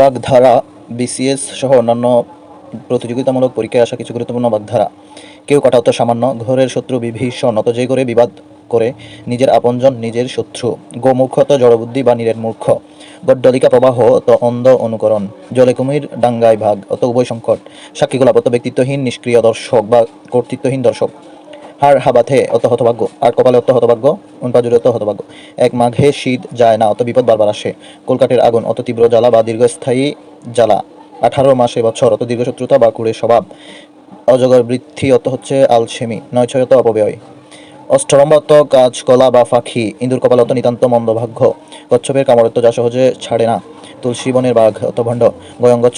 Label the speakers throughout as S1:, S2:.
S1: বাগধারা বিসিএস সহ অন্যান্য প্রতিযোগিতামূলক পরীক্ষায় আসা কিছু গুরুত্বপূর্ণ বাগধারা। কেউ কাটা অত সামান্য, ঘরের শত্রু, বিভীষণ, অত যে করে বিবাদ করে নিজের আপনজন, নিজের শত্রু। গোমুখত জড়বুদ্ধি বা নীরের মূর্খ। গড্ডলিকা প্রবাহ অত অন্ধ অনুকরণ। জলে কুমির ডাঙ্গায় ভাগ, অত উভয় সংকট। সাক্ষী গোলাপ ব্যক্তিত্বহীন, নিষ্ক্রিয় দর্শক বা কর্তৃত্বহীন দর্শক। হাড় হাবাথে অত হতভাগ্য। আর কপালে অত হতভাগ্য, উনপাজুরে অত হতভাগ্য। এক মাঘে শীত যায় না, অত বিপদ বারবার আসে। কলকাটের আগুন, অত তীব্র জ্বালা বা দীর্ঘস্থায়ী জ্বালা। আঠারো মাসে বছর অত দীর্ঘশত্রুতা বা কুড়ে স্বভাব। অজগর বৃদ্ধি, অত হচ্ছে আলসেমি নয় ছয় অত অপব্যয়। অষ্টরম্বত কাজ, কলা বা ফাঁকি কপাল অত নিতান্ত মন্দভাগ্য। কচ্ছপের কামড়ত্ব যা সহজে ছাড়ে না। তুলসী বনের বাঘ, অত ভণ্ড।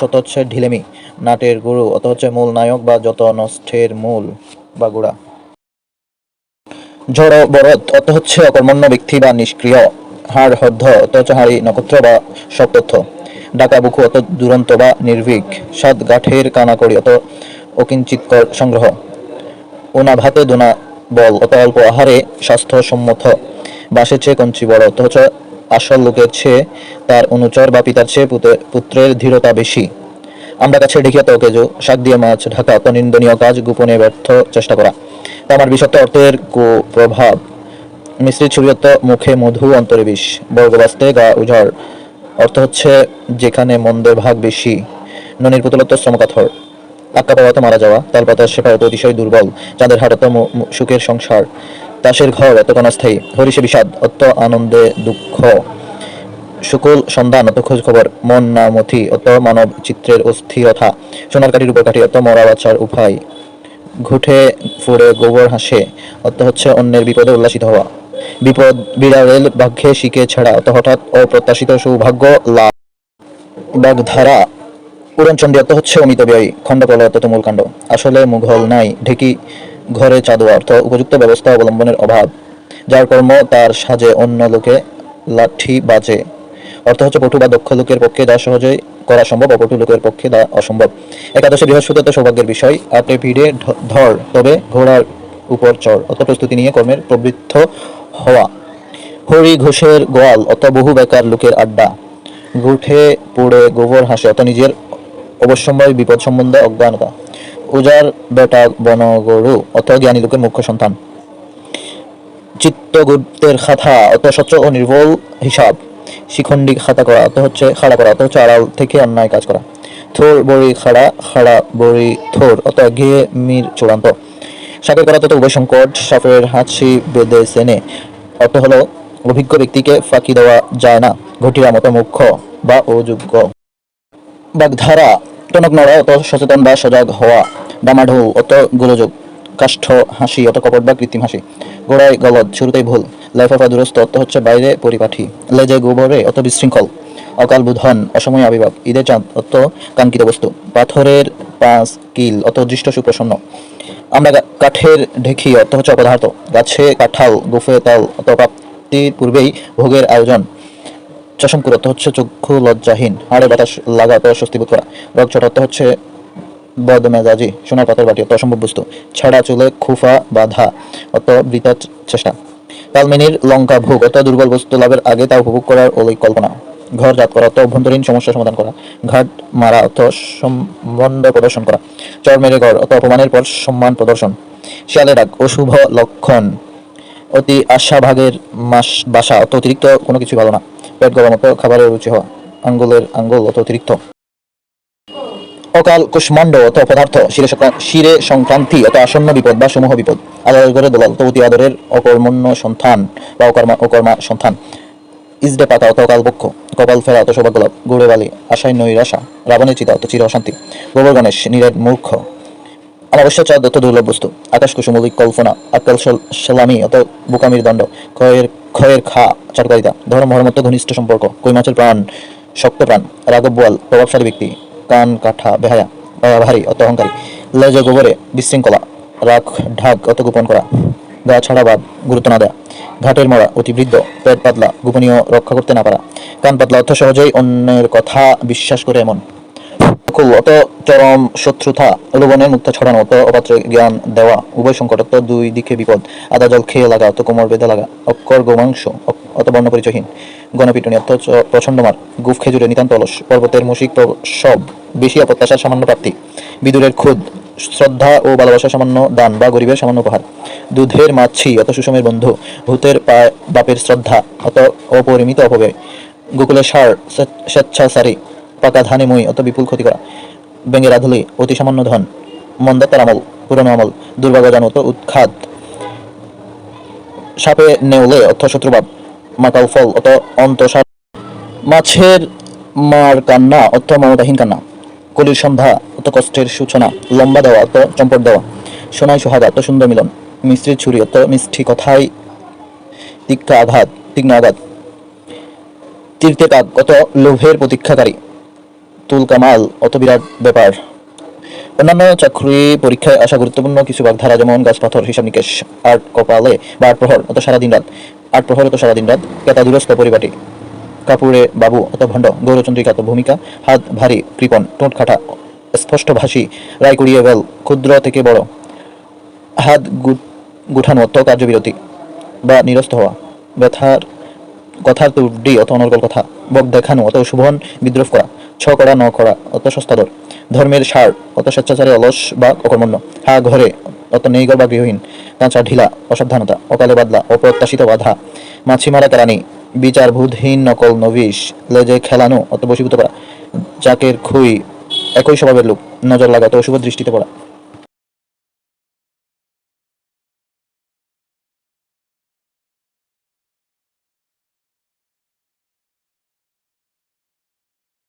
S1: অত হচ্ছে ঢিলেমি। নাটের গুরু, অত হচ্ছে মূল নায়ক বা যত নষ্টের মূল বা গুড়া। ঝড় বরদ অত হচ্ছে অকর্মণ্য ব্যক্তি বা নিষ্ক্রিয় হাড় হদ্ধ হচ্ছে হাড়ি নক্ষত্র বা সপ্তথ্য ডাকা বুকু অত দুরন্ত বা নির্ভীক, সাত গাঠের কানাকড়ি অত অকিঞ্চিতকর সংগ্রহ। ওনা ভাতে দোনা বল, অত অল্প আহারে স্বাস্থ্যসম্মত বাসের চেয়ে কঞ্চি বড় অত হচ্ছে আসল লোকের চেয়ে তার অনুচর বা পিতার চেয়ে পুতে- পুত্রের ধীরতা বেশি। আমরা কাছে ঢেকিয়া কেজো শাক দিয়ে মাছ, ঢাকা অত নিন্দনীয় কাজ গোপনে ব্যর্থ চেষ্টা করা। তামার বিষাক্ত অর্থের কুপ্রভাব মিশ্রিত ছবিয়ত মুখে মধু অন্তরে বিষ। বর্গবাস্তে গা উজাড়। অর্থ হচ্ছে যেখানে মন্দের ভাগ বেশি। ননির পুতুলত্ব শ্রমকাথর। আক্কা পাওয়াতে মারা যাওয়া। তালপাতার শেফায়ত অতিশয় দুর্বল। চাঁদের হাটত সুখের সংসার। তাসের ঘর অত অস্থায়ী। হরিষে বিষাদ। অত আনন্দে দুঃখ। শুকুল সন্ধান অত খোঁজ খবর, মন না মথি অত মানব চিত্রের অস্থিরতা সোনার কাঠির উপর কাঠি অত মরা বাচ্চার উপায়। ঘুটে ফুড়ে গোবর হাসে অত হচ্ছে অন্যের বিপদে উল্লাসিত হওয়া। বিপদ, বিড়ালের ভাগ্যে শিখে ছাড়া অত হঠাৎ অপ্রত্যাশিত সৌভাগ্য লাভ। বাগধারা, উড়নচণ্ডী অত হচ্ছে অমিত ব্যয় খণ্ডকল অত তুমুল কাণ্ড। আসলে মুঘল নাই, ঢেকি ঘরে চাঁদোয়া অর্থ উপযুক্ত ব্যবস্থা অবলম্বনের অভাব। যার কর্ম, তার সাজে অন্য লোকে লাঠি বাজে। অর্থ হচ্ছে পটু বা দক্ষ লোকের পক্ষে যা সহজেই করা সম্ভব অপটু লোকের পক্ষে তা অসম্ভব। একাদশে বৃহস্পতি তো সৌভাগ্যের বিষয়, আপনি ভিড়ে ধর, তবে ঘোড়ার উপর চড়। অত প্রস্তুতি নিয়ে কর্মের প্রবৃত্ত হওয়া। হরি ঘোষের গোয়াল অত বহু বেকার লোকের আড্ডা। গুঠে পুড়ে গোবর হাসে অত নিজের অবশ্যম্ভাবী বিপদ সম্বন্ধে অজ্ঞানতা। উজার বেটা বনগরু অত জ্ঞানী লোকের মুখ্য সন্তান। চিত্তগুপ্তের খাতা অত স্বচ্ছ ও নির্ভুল হিসাব। শিখণ্ডী খাতা করা অত হচ্ছে খাড়া করা অত হচ্ছে আড়াল থেকে অন্যায় কাজ করা। থোর, বড়ি, খাড়া খাড়া, বড়ি, থোর অত গিয়ে মির, চূড়ান্ত। সাপের করা তত উভয় সংকট সাপের হাঁচি বেঁধে সেনে। অর্থ হলো, অভিজ্ঞ ব্যক্তিকে ফাঁকি দেওয়া যায় না, ঘটিয়া মতো মুখ্য বা অযোগ্য। বাগধারা, টনক নড়া অত সচেতন বা সজাগ হওয়া। ডামাঢোল অত গোলযোগ, কাষ্ঠ হাসি অত কপট বা কৃত্রিম হাসি। গোড়ায় গলদ, শুরুতেই ভুল। লাইফাফা দূরস্থ অত হচ্ছে বাইরে পরিপাঠী, লেজে গোবরে অত বিশৃঙ্খল, অকাল বুধন, অসময় আবির্ভাব, ঈদে চাঁদ অত কাঙ্ক্ষিত বস্তু, পাথরের পাঁচ কিল অত দৃষ্ট সুপ্রসন্ন। আমরা কাঠের ঢেকি অর্থ হচ্ছে অপদার্থ, গাছে কাঁঠাল, গোফে তাল অত প্রাপ্তির পূর্বেই ভোগের আয়োজন। চশমকুর অর্থ হচ্ছে চক্ষু লজ্জাহীন, হাড়ে বাতাস লাগা অত স্বস্তি বোধ করা। রকচট অর্থ হচ্ছে বদমেজাজি, সোনার পাথর বাটি অত অসম্ভব বস্তু, ছাড়া চুলে খুফা বাধা অত চ- চেষ্টা। কালমিনীর লঙ্কা ভোগ অত দুর্বল বস্তু লাভের আগে তা উপভোগ করার কল্পনা ঘর জাত করা অত অভ্যন্তরীণ সমস্যা সমাধান করা। ঘাট মারা অত সম্বন্ধ প্রদর্শন করা। চর মেরে ঘর অত অপমানের পর সম্মান প্রদর্শন। শিয়ালে ডাক অশুভ লক্ষণ। অতি আশাভাগের মাস বাসা অত অতিরিক্ত কোনো কিছু ভালো না। পেট গরম অত খাবারের রুচি হওয়া। আঙ্গুলের আঙ্গুল অত অতিরিক্ত। অকাল কুষ্মাণ্ড অত পদার্থ, শিরে শিরে সংক্রান্তি অত আসন্ন বিপদ বা সমূহ বিপদ। আদায়ের করে দোলাল তো অতি আদরের অকর্মণ্য সন্তান বা অকর্মা অকর্মা সন্তান। ইজডে পাতা অত অকাল পক্ষ কপাল ফেরা অত সৌভাগ্য লাভ গুড়ে বালি, আশায় নৈরাশা রাবণের চিতা অত চির অশান্তি, গোবর গণেশ নীরের মূর্খ। অমাবস্যা চাঁদ অত দুর্লভ বস্তু, আকাশ কুসুমলিক কল্পনা, আকাল সল- সালামি অত বোকামির দণ্ড, ক্ষয়ের ক্ষয়ের খা চাটকারিতা ধর্ম মর্মত্ব ঘনিষ্ঠ সম্পর্ক কই মাছের প্রাণ, শক্ত প্রাণ রাঘব বোয়াল, প্রভাবশালী ব্যক্তি কান কাঠা বেহায়া ভারী অত অহংকারী লেজ গোবরে বিশৃঙ্খলা রাখ ঢাক অত গোপন করা, গা ছাড়া বাদ গুরুত্ব না দেয়া, ঘাটের মরা অতি বৃদ্ধ, পেট পাতলা, গোপনীয় রক্ষা করতে না পারা, কান পাতলা অর্থ সহজেই অন্যের কথা বিশ্বাস করে এমন। অত চরম শত্রুতা লোভনের মুক্ত ছড়ানো, অত অপাত্রে জ্ঞান দেওয়া, উভয় সংকট অত দুই দিকে বিপদ, আদা জল খেয়ে লাগা, অত কোমর বেঁধে লাগা, অক্ষর গোমাংস অত বর্ণ পরিচয়হীন, গণপিটুনি চ- প্রচণ্ড মার গুফ খেজুরে নিতান্ত অলস, পর্বতের মুশিক সব বেশি অপ্রত্যাশার সামান্য প্রাপ্তি, বিদুরের খুদ শ্রদ্ধা ও ভালোবাসা সামান্য দান বা গরিবের সামান্য উপহার। দুধের মাছি অত সুষমের বন্ধু, ভূতের পায় বাপের শ্রদ্ধা অত অপরিমিত অপব্যয় গোকুলের সার স্বে- স্বেচ্ছাচারী, পাকা ধানে মই অত বিপুল ক্ষতি করা। ব্যাঙের আধুলি অতি সামান্য ধন মন্দাত্তার আমল, পুরনো আমল দুর্ভাগ্যজান অত উৎখাত। সাপে নেউলে অর্থ শত্রুভাব মাকাল ফল অত অন্তঃসার। মাছের মার কান্না অর্থ মমতাহীন কান্না। কলির সন্ধ্যা, অত কষ্টের সূচনা, লম্বা দেওয়া, অত চম্পট দেওয়া। সোনাই সোহাগা, অত সুন্দর মিলন। মিস্ত্রির ছুরি, অত মিষ্টি কথাই। তীক্ষ্ণ আঘাত তীক্ষ্ণ আঘাত। তীর্থে কাক, অত লোভের প্রতীক্ষাকারী। তুল কামাল, অত বিরাট ব্যাপার। অন্যান্য চাকরি পরীক্ষায় আসা গুরুত্বপূর্ণ কিছু বাগধারা, যেমন গাছ, পাথর, হিসাব নিকেশ আট কপালে বা আট প্রহর, অত সারাদিন রাত। আট প্রহর অত সারাদিন রাত। কেতা দুরস্ত পরিপাটি। কাপুরে বাবু অত ভণ্ড, গৌরচন্দ্রিকা অত ভূমিকা, হাত ভারী, কৃপণ টোঁট খাটা, স্পষ্ট ভাষী, রায় কুড়িয়ে বেল, ক্ষুদ্র থেকে বড়, হাত গুঠানো অত কার্যবিরতি, বা নিরস্ত হওয়া, ব্যথার কথার তুড্ডি অত অনর্গল কথা, বক দেখানো, অত শুভন, বিদ্রোহ করা, ছ করা ন করা অত সস্তাদর, ধর্মের সার, অত স্বেচ্ছাচারী অলস বা অকর্মণ্য, হা ঘরে, অত নেইগর বা গৃহহীন, কাঁচা ঢিলা, অসাবধানতা, অকালে বাদলা, অপ্রত্যাশিত বাধা মাছি মারা কেরানি বিচার বুধহীন নকল নবিশ, লেজে খেলানো অত বসীভূত করা জাকের খুই একই স্বভাবের লোক, নজর লাগা অত অশুভ দৃষ্টিতে পড়া।